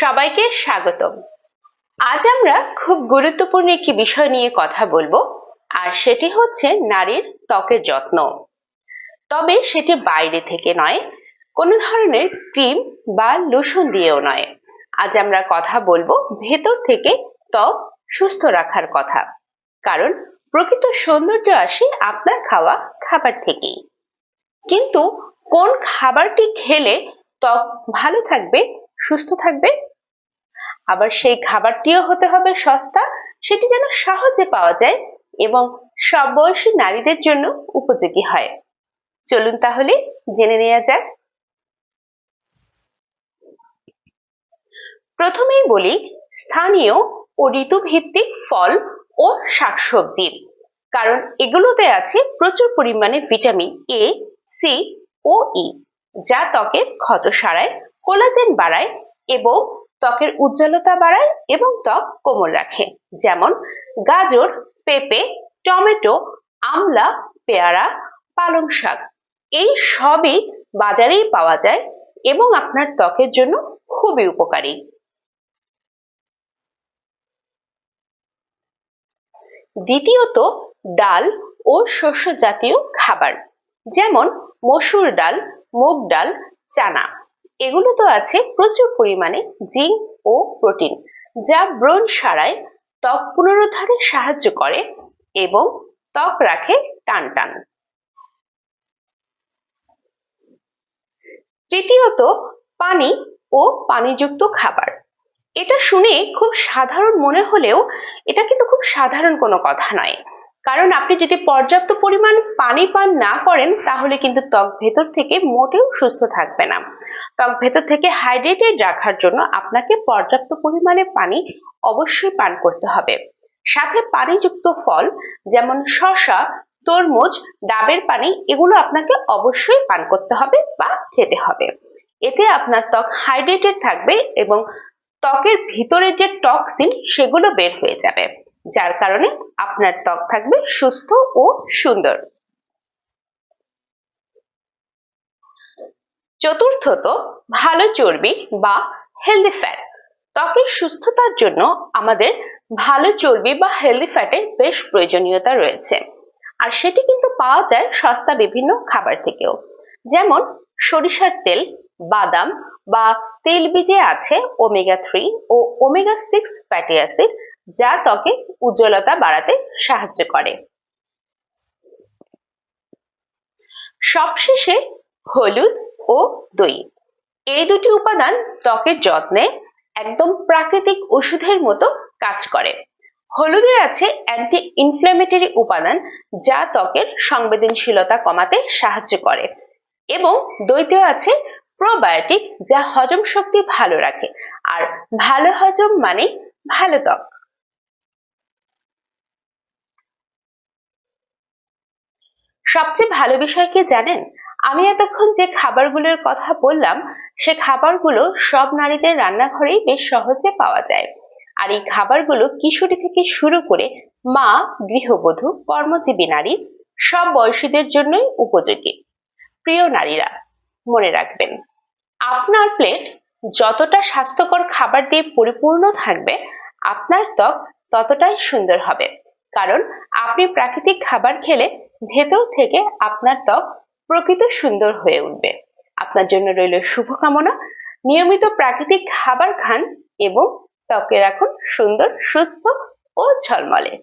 সবাইকে স্বাগতম। আজ আমরা খুব গুরুত্বপূর্ণ একটি বিষয় নিয়ে কথা বলব, আর সেটি হচ্ছে নারীর ত্বকের যত্ন। তবে সেটি বাইরে থেকে নয়, কোনো ধরনের ক্রিম বা লোশন দিয়েও নয়। আজ আমরা কথা বলব ভেতর থেকে ত্বক সুস্থ রাখার কথা, কারণ প্রকৃত সৌন্দর্য আসে আপনার খাওয়া খাবার থেকেই। কিন্তু কোন খাবারটি খেলে ত্বক ভালো থাকবে সুস্থ থাকবে। আবার সেই খাবারটিও হতে হবে সস্তা, সেটি যেন সহজে পাওয়া যায় এবং সব বয়সী নারীদের জন্য উপযোগী হয়। চলুন তাহলে জেনে নেওয়া যাক। প্রথমেই বলি, স্থানীয় ও ঋতুভিত্তিক ফল ও শাকসবজি, কারণ এগুলোতে আছে প্রচুর পরিমাণে ভিটামিন এ সি ও ই যা ত্বকের ক্ষত সারায় কোলাজেন বাড়ায় এবং ত্বকের উজ্জ্বলতা বাড়ায় এবং ত্বক কোমল রাখে। যেমন গাজর, পেঁপে, টমেটো, আমলা, পেয়ারা, পালং শাক। এই সবই বাজারেই পাওয়া যায় এবং আপনার ত্বকের জন্য খুবই উপকারী। দ্বিতীয়ত, ডাল ও শস্য জাতীয় খাবার, যেমন মসুর ডাল, মুগ ডাল, চানা। এগুলো তো আছে প্রচুর পরিমাণে জিঙ্ক ও প্রোটিন, যা ব্রণ সারায় ত্বক পুনরুদ্ধারে সাহায্য করে এবং ত্বক রাখে টান টান। তৃতীয়ত, পানি ও পানিযুক্ত খাবার। এটা শুনে খুব সাধারণ মনে হলেও এটা কিন্তু খুব সাধারণ কোনো কথা নয়। কারণ আপনি যদি পর্যাপ্ত পরিমাণ পানি পান না করেন, তাহলে কিন্তু ত্বক ভেতর থেকে মোটেও সুস্থ থাকবে না। ত্বক ভেতর থেকে হাইড্রেটেড রাখার জন্য আপনাকে পর্যাপ্ত পরিমাণে পানি অবশ্যই পান করতে হবে। সাথে পানিযুক্ত ফল, যেমন শসা, তরমুজ, ডাবের পানি, এগুলো আপনাকে অবশ্যই পান করতে হবে বা খেতে হবে। এতে আপনার ত্বক হাইড্রেটেড থাকবে এবং ত্বকের ভিতরে যে টক্সিন সেগুলো বের হয়ে যাবে। যার কারণে আপনার ত্বক থাকবে সুস্থ ও সুন্দর। চতুর্থত, ভালো চর্বি বা হেলদি ফ্যাট ত্বকের সুস্থতার জন্য আমাদের ভালো চর্বি বা হেলদি ফ্যাটের বেশ প্রয়োজনীয়তা রয়েছে। আর সেটি কিন্তু পাওয়া যায় সস্তা বিভিন্ন খাবার থেকেও। যেমন সরিষার তেল, বাদাম বা তেল বীজে আছে ওমেগা থ্রি ও ওমেগা সিক্স ফ্যাটি অ্যাসিড যা ত্বকে উজ্জ্বলতা বাড়াতে সাহায্য করে। সবশেষে হলুদ ও দই। এই দুটি উপাদান ত্বকের যত্নে একদম প্রাকৃতিক ওষুধের মতো কাজ করে। হলুদে আছে অ্যান্টি ইনফ্ল্যামেটরি উপাদান যা ত্বকের সংবেদনশীলতা কমাতে সাহায্য করে। এবং দইতেও আছে প্রোবায়োটিক যা হজম শক্তি ভালো রাখে। আর ভালো হজম মানে ভালো ত্বক। সবচেয়ে ভালো বিষয় কি জানেন? আমি এতক্ষণ যে খাবারগুলোর কথা বললাম, সে খাবারগুলো সব নারীদের রান্নাঘরেই বেশ সহজে পাওয়া যায়। আর এই খাবারগুলো কিশোরী থেকে শুরু করে মা, গৃহবধূ, কর্মজীবী নারী সব বয়সীদের জন্যই উপযোগী। প্রিয় নারীরা, মনে রাখবেন, আপনার প্লেট যতটা স্বাস্থ্যকর খাবার দিয়ে পরিপূর্ণ থাকবে, আপনার ত্বক ততটাই সুন্দর হবে। কারণ আপনি প্রাকৃতিক খাবার খেলে ভেতর থেকে আপনার ত্বক প্রকৃত সুন্দর হয়ে উঠবে। আপনার জন্য রইল শুভকামনা। নিয়মিত প্রাকৃতিক খাবার খান এবং ত্বকে রাখুন সুন্দর, সুস্থ ও ঝলমলে।